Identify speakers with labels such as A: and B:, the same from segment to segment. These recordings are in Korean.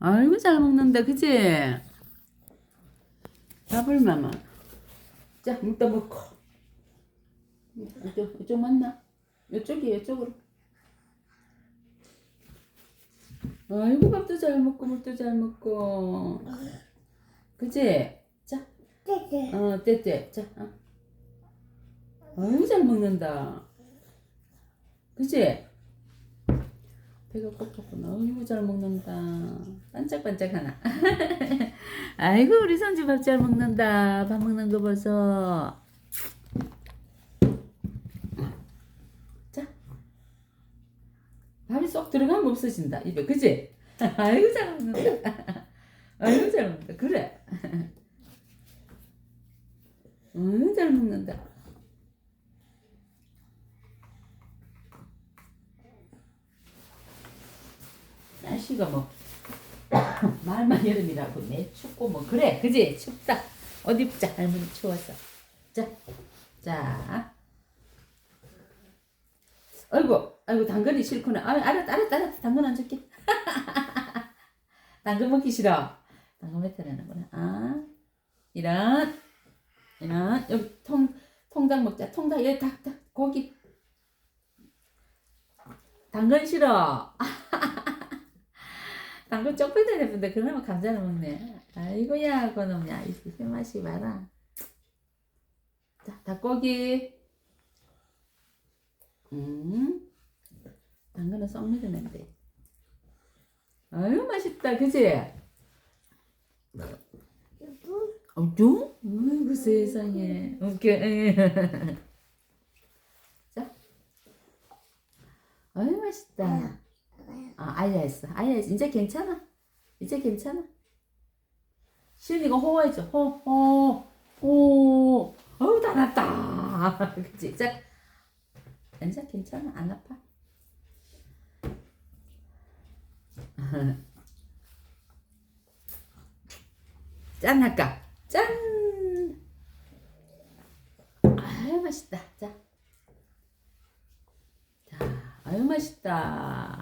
A: 아이고 잘 먹는다 그지? 밥을 마마 자 먹다 먹고 이쪽 이쪽 맞나? 이쪽이 이쪽으로 아이고 밥도 잘 먹고 물도 잘 먹고 그지? 자 어, 떼떼. 자, 어. 아유, 잘 먹는다. 그치? 배가 고팠구나. 아이고, 잘 먹는다. 반짝반짝 하나. 아이고, 우리 선주 밥잘 먹는다. 밥 먹는 거 봐서. 자. 밥이 쏙 들어가면 없어진다. 입에. 그치? 아이고, 잘 먹는다. 아이고, 잘 먹는다. 그래. 응, 잘 먹는다. 날씨가 뭐 말만 여름이라고 내 춥고 뭐 그래. 그지? 춥다. 어디 입자. 할머니 추워서. 자자. 아이고 아이고 당근이 싫구나. 아 알았다 알았다 알았다. 당근 안 줄게. 당근 먹기 싫어. 당근 뱉어내는구나. 아 이런 이런. 여기 통 통닭 먹자. 통닭 여기 닭 닭 고기. 당근 싫어 당근 쪽 빼야 되는데 그러면 감자를 먹네. 아이고야 그놈야. 이 맛이 봐라. 자 닭고기. 음. 당근은 썩 먹었는데 아유 맛있다. 그지? 어쭈? 아이고 세상에. 웃겨. 자. 아유 맛있다 아 아야 했어 아야 했어 이제 괜찮아. 이제 괜찮아. 시은이가 호호해줘 호 호 호 어우 다 났다. 그치? 자 이제 괜찮아. 안 아파? 짠 할까? 짠! 아유 맛있다. 자. 자, 아유 맛있다.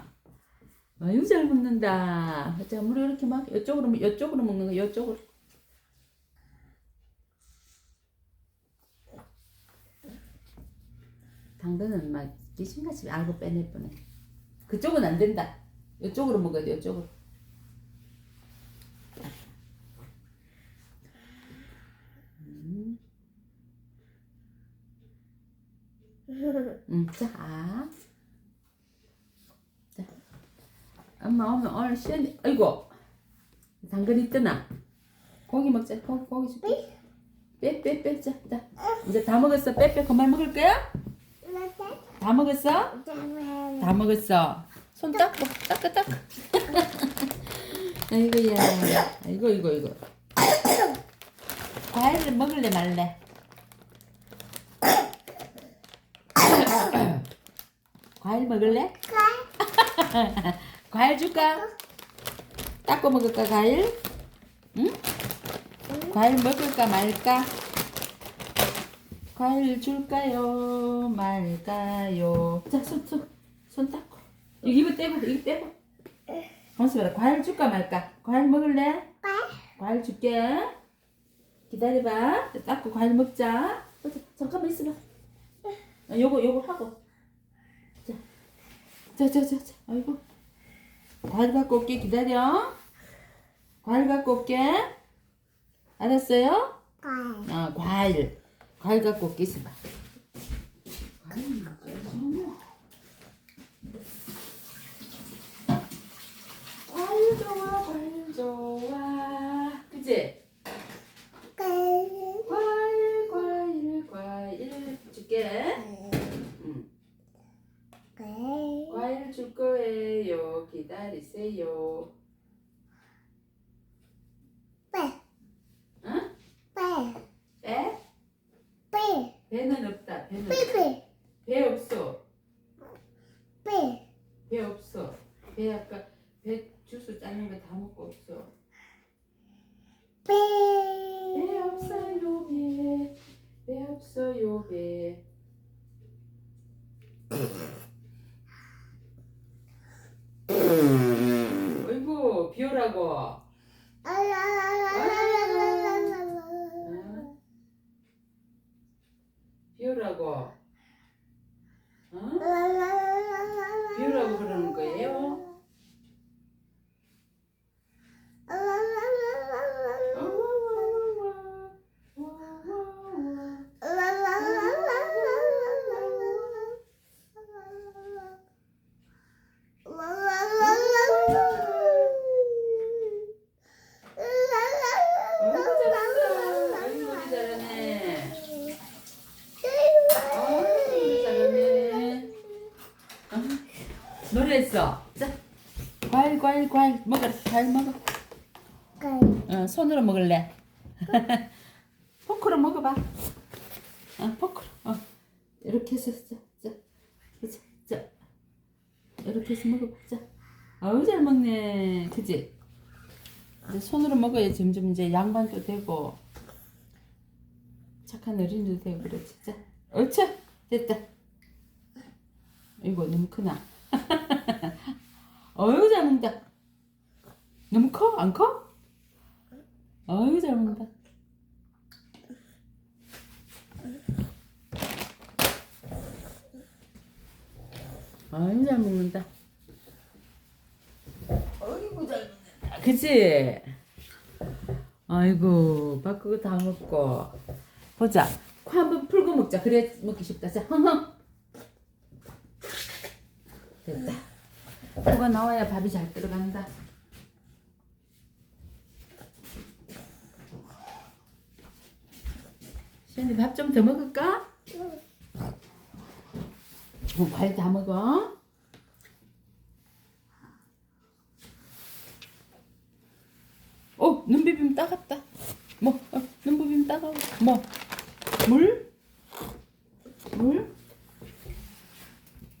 A: 아유 잘 먹는다. 자, 물을 이렇게 막 이쪽으로 이쪽으로 먹는 거 이쪽으로. 당근은 막 귀신같이 알고 빼낼 뻔해. 그쪽은 안 된다. 이쪽으로 먹어야 돼. 이쪽으로. 음, 음, 자, 아. 자, 엄마 오면 오늘 시연이, 아이고, 당근 있더나. 고기 먹자. 고기, 고기 줄게. 빼, 빼, 빼, 자, 자. 이제 다 먹었어. 빼, 빼. 그만 먹을 거야? 다 먹었어? 다 먹었어. 손 닦고, 닦고, 닦고. 아이고야. 아이고, 이거, 이거. 과일을 먹을래 말래? 과일 먹을래? 과일 줄까? 닦고 먹을까 과일? 응? 과일 먹을까 말까? 과일 줄까요? 말까요? 자, 손, 손, 손 닦고. 이거 떼고, 이거 떼고. 잠시만, 과일 줄까 말까? 과일 먹을래? 과일 줄게. 기다려봐. 닦고 과일 먹자. 잠깐만 있어봐. 아, 요거, 요거 하고. 자, 자, 자, 자, 자. 아이고. 과일 갖고 올게. 기다려. 과일 갖고 올게. 알았어요? 아, 과일. 과일 갖고 올게. 있어봐. 과일. 과일 좋아, 과일 좋아. 그치? 과일, 과일, 과일 줄게. 응. 과일 줄 거예요. 기다리세요. 응? 빼? 배는 없다. 배는 배 없어. 배 없어. 배 아까 배 주스 짜는 거 다 먹고 없어. 배 없어요 배. 배 없어요 배. 어이구 비오라 비우라고. 비우라고. 어? 비우라고 그러는 거예요? 아이고 잘한다. 아이고 우리 잘하네. 아이고 우리 잘하네. 어? 노래했어. 자, 과일 과일 과일 먹어라. 과일 먹어. 어, 손으로 먹을래. 포크로 먹어봐. 어, 포크로. 어. 이렇게 해서 자, 자, 자, 자. 이렇게 해서 먹어봐. 자. 아우 잘 먹네. 그지? 이제 손으로 먹어야 점점 이제 양반도 되고 착한 어린이도 되고 그렇지. 자, 옳지. 됐다. 이거 너무 크나? 어유 잘 먹는다. 너무 커? 안 커? 어유 잘 먹는다. 아유 잘 먹는다. 어이구 잘 먹는다. 그치? 아이고 바꾸고 다 먹고 보자. 코 한번 풀고 먹자. 그래 먹기 쉽다. 자, 흥흥. 됐다. 코가 나와야 밥이 잘 들어간다. 밥 좀 더 먹을까? 어, 과일 다 먹어. 어, 눈 비비면 따갑다. 뭐, 어, 눈 비비면 따가워. 뭐, 물? 물?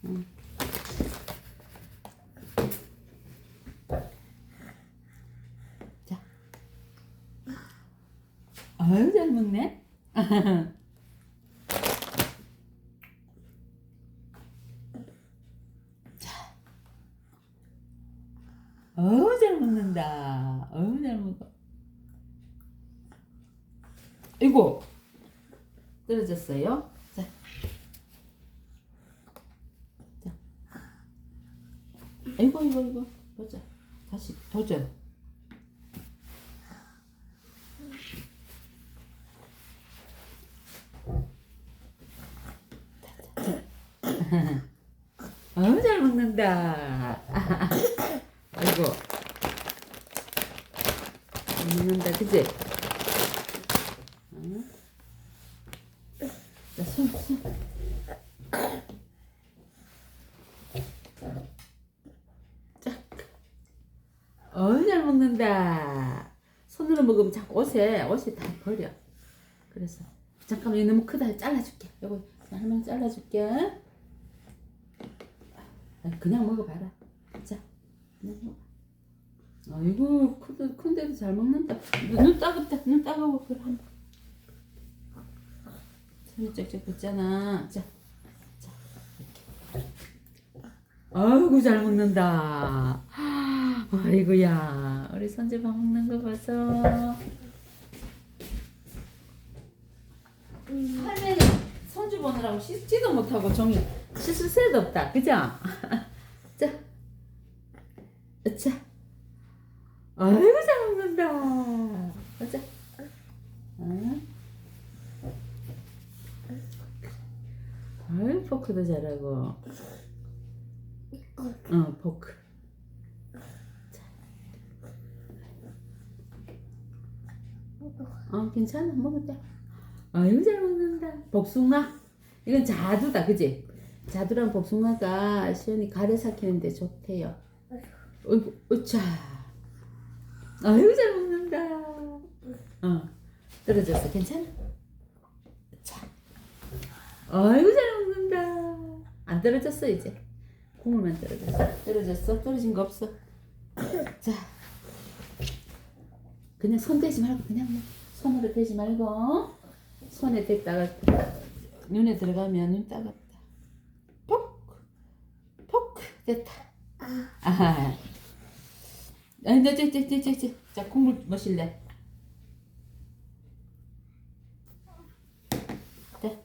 A: 응. 자. 아유, 잘 먹네. 어우 잘 먹는다. 어우 잘 먹어. 이거 떨어졌어요. 자, 자. 이거 이거 이거 보자. 다시 도전. 어우 잘 먹는다. 잘 먹는다, 그지? 응? 자, 손, 손. 자. 어우, 잘 먹는다. 손으로 먹으면 자꾸 옷에, 옷이 다 버려. 그래서. 잠깐만, 이거 너무 크다. 잘라줄게. 이거 할머니 잘라줄게. 아니, 그냥 먹어봐라. 자. 아이고 큰데, 큰데도 잘 먹는다. 눈, 눈 따갑다. 눈 따가워 그래 손이 쩍쩍 붙잖아. 자, 자 아이고 잘 먹는다. 아이고야. 우리 손주 밥 먹는 거 봐서. 할매는 손주 보느라고 씻지도 못하고 종일 씻을 새도 없다. 그죠? 자 자. 아이고 잘 먹는다. 보자. 어? 아이 포크도 잘하고. 어 포크. 자. 어 괜찮아 먹었다. 아이고 잘 먹는다. 복숭아. 이건 자두다 그지? 자두랑 복숭아가 시원이 가래 삭히는데 좋대요. 어이구, 으차. 아이고, 잘 먹는다. 어, 떨어졌어. 괜찮아? 자. 아이고, 잘 먹는다. 안 떨어졌어, 이제. 국물만 떨어졌어. 떨어졌어? 떨어진 거 없어. 자. 그냥 손 대지 말고, 그냥 뭐 손으로 대지 말고. 손에 댔다가 눈에 들어가면 눈 따갑다. 퍽! 퍽! 됐다. 아하. 아니, 너, 저, 저, 저, 저, 저. 자, 국물 마실래? 자.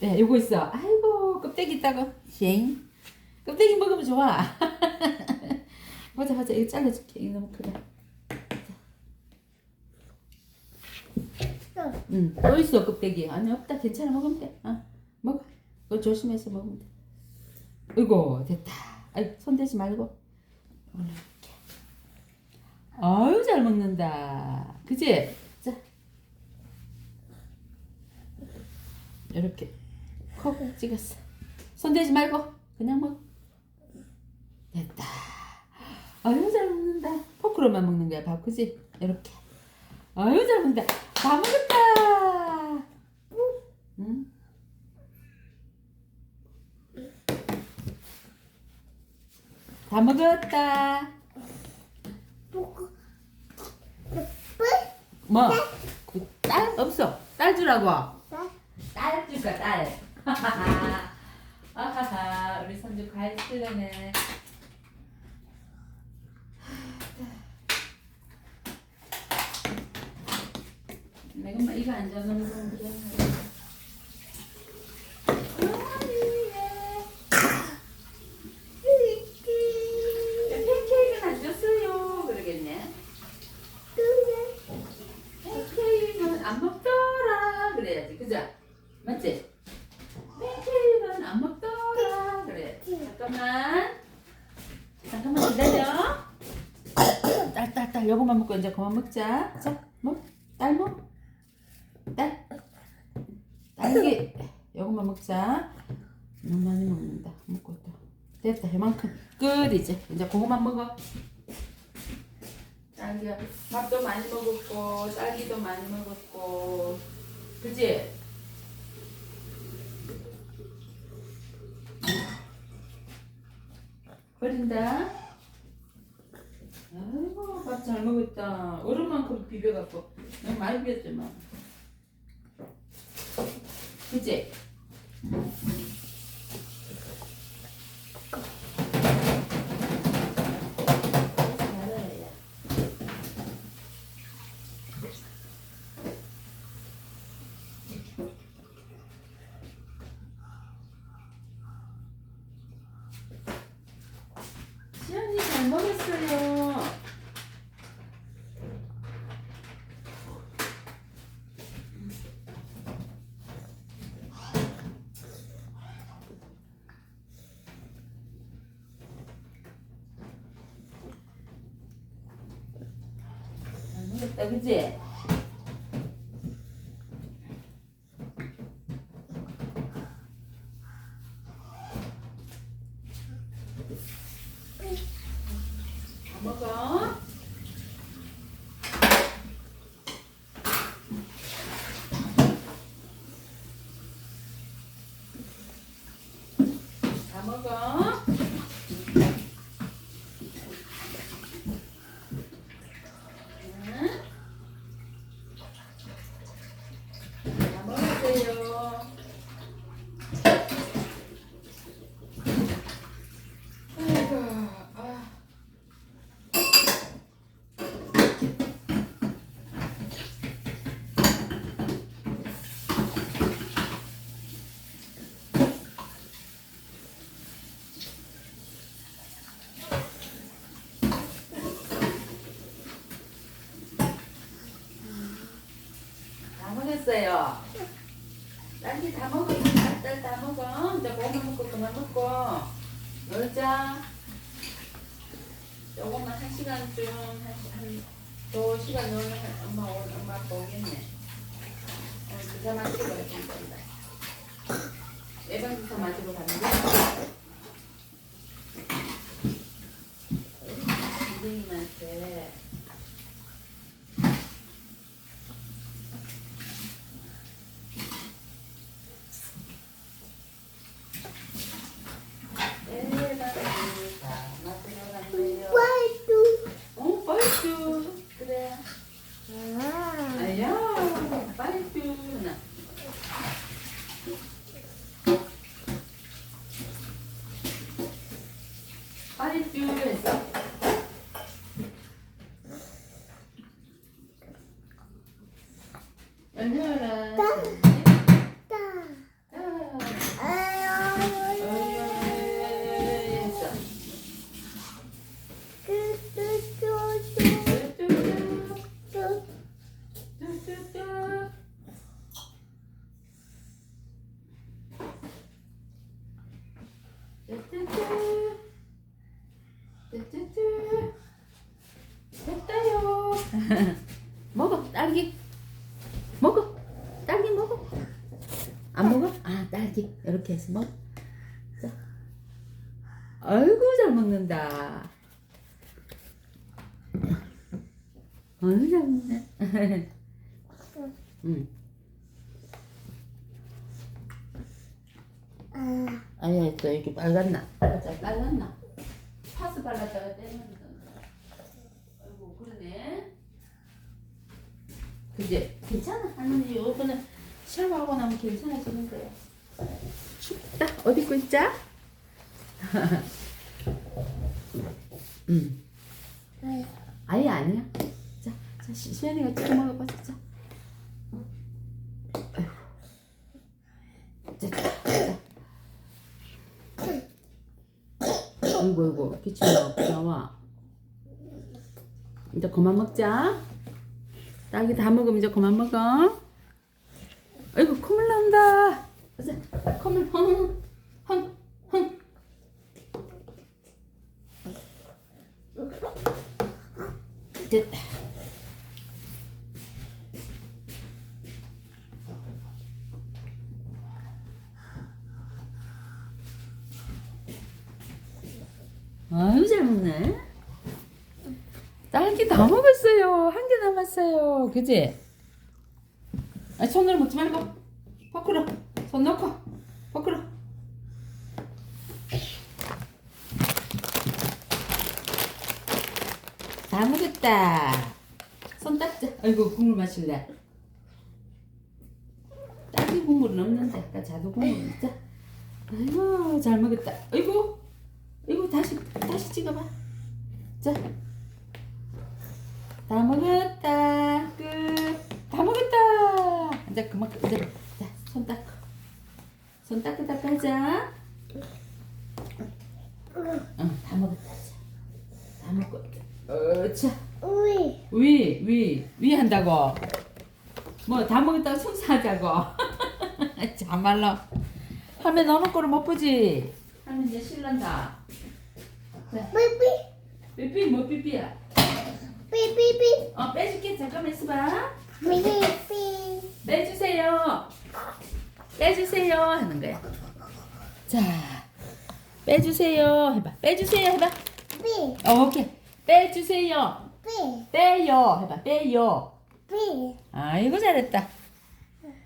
A: 네, 요거 있어. 아이고, 껍데기 있다고. 쉥. 껍데기 먹으면 좋아. 보자, 보자. 이거 잘라줄게. 이거 너무 크다. 응, 또 있어, 껍데기. 아니, 없다. 괜찮아. 먹으면 돼. 어, 먹어. 그거 조심해서 먹으면 돼. 이거, 됐다. 아이, 손 대지 말고. 아유, 잘 먹는다. 그지? 자. 이렇게. 콕 찍었어. 손 대지 말고. 그냥 먹어. 됐다. 아유, 잘 먹는다. 포크로만 먹는 거야, 밥. 그지? 이렇게. 아유, 잘 먹는다. 다 먹었다. 응? 다 먹었다. 뭐? 그딸 없어. 딸 주라고. 딸 줄까 딸. 아하하 우리 손주 과일 쓸려네. 내가 뭐 이거 안 잡는 건 그래. 팬케이크는 안 줬어요. 그러겠네. 팬케이크는 안 먹더라. 그래야지. 그죠? 맞지? 팬케이크는 안 먹더라. 그래. 잠깐만. 잠깐만 기다려. 딸, 딸, 딸. 요거만 먹고 이제 그만 먹자. 자, 먹. 딸 먹. 딸. 딸기. 요거만 먹자. 너무 많이 먹는다. 먹고 또. 됐다. 이만큼. 끝 이제. 이제 그거만 먹어. 딸기 밥도 많이 먹었고 딸기도 많이 먹었고 그치? 버린다 잘 먹었다. 얼음만큼 비벼갖고. 너무 많이 비웠지만 그치? 잘해 시연이 잘 먹었어요. 잘 먹었다, 그지? 다 먹어. 다 먹어. 응? 다 먹었어요. 아이고, 아. 다 먹었어요. 딸기 다 먹어. 딸다 먹어. 이제 고만 먹고 그만 먹고. 놀자. 요것만 한 시간쯤 한한두 시간 놀면 엄마 엄마. 오늘 주사 맞으러 가야 된다. 예방 주사 맞으러 가는데. 선생님한테 예방 주사 맞으러 간대요. 어, 빨주. 그래. 아야, 빨주. 나. 빨
B: 뚜뚜뚜.
A: 됐다요. 먹어, 딸기. 먹어. 딸기 먹어. 안 먹어? 아, 딸기. 이렇게 해서 먹어. 자. 아이고, 잘 먹는다. 아이고, 잘 먹네. 응.
B: 아.
A: 아야, 또 이렇게 빨갛나? 살짝 빨갛나? 발랐다가 떼면 아이고, 그러네. 그제 괜찮아. 할머니 이번에 샤워하고 나면 괜찮아지는 거야. 춥다. 어디 입고 있자? 응. 아예 아니야. 자, 자, 시- 시연이가 찍어 먹어봐, 자. 아이고. 자, 자. 아이고, 아이고, 기침 나와. 이제 그만 먹자. 딸기 다 먹으면 이제 그만 먹어. 아이고, 콧물. 자, 콧물, 흥. 됐다. 아유 잘 먹네. 딸기 다 먹었어요. 한 개 그지? 아 손으로 먹지 말고 포크로 손 넣고 포크로. 다 먹었다. 손 닦자. 아이고 국물 마실래. 딸기 국물은 없는데 아까 자두 국물 먹자. 아이고 잘 먹었다. 아이고 이거 다시 다시 찍어봐. 자, 다 먹었다. 이제 그만 이제 자, 손 닦고. 손 닦고 하자. 응, 다 먹었다. 자, 다 먹고. 어, 자,
B: 우이.
A: 위, 위, 위 한다고. 뭐 다 먹었다고 청소하자고. 참말로. 할매 너는 거를 못 보지. 할매 이제 실란다.
B: 삐삐.
A: 삐삐 뭐 삐삐야?
B: 삐삐삐.
A: 어 빼줄게 잠깐만 있어봐.
B: 삐삐삐.
A: 빼주세요. 빼주세요 하는 거야. 자, 빼주세요 해봐. 빼주세요 해봐.
B: 삐.
A: 어, 오케이. 빼주세요.
B: 삐.
A: 빼요 해봐. 빼요.
B: 삐.
A: 아이고 잘했다.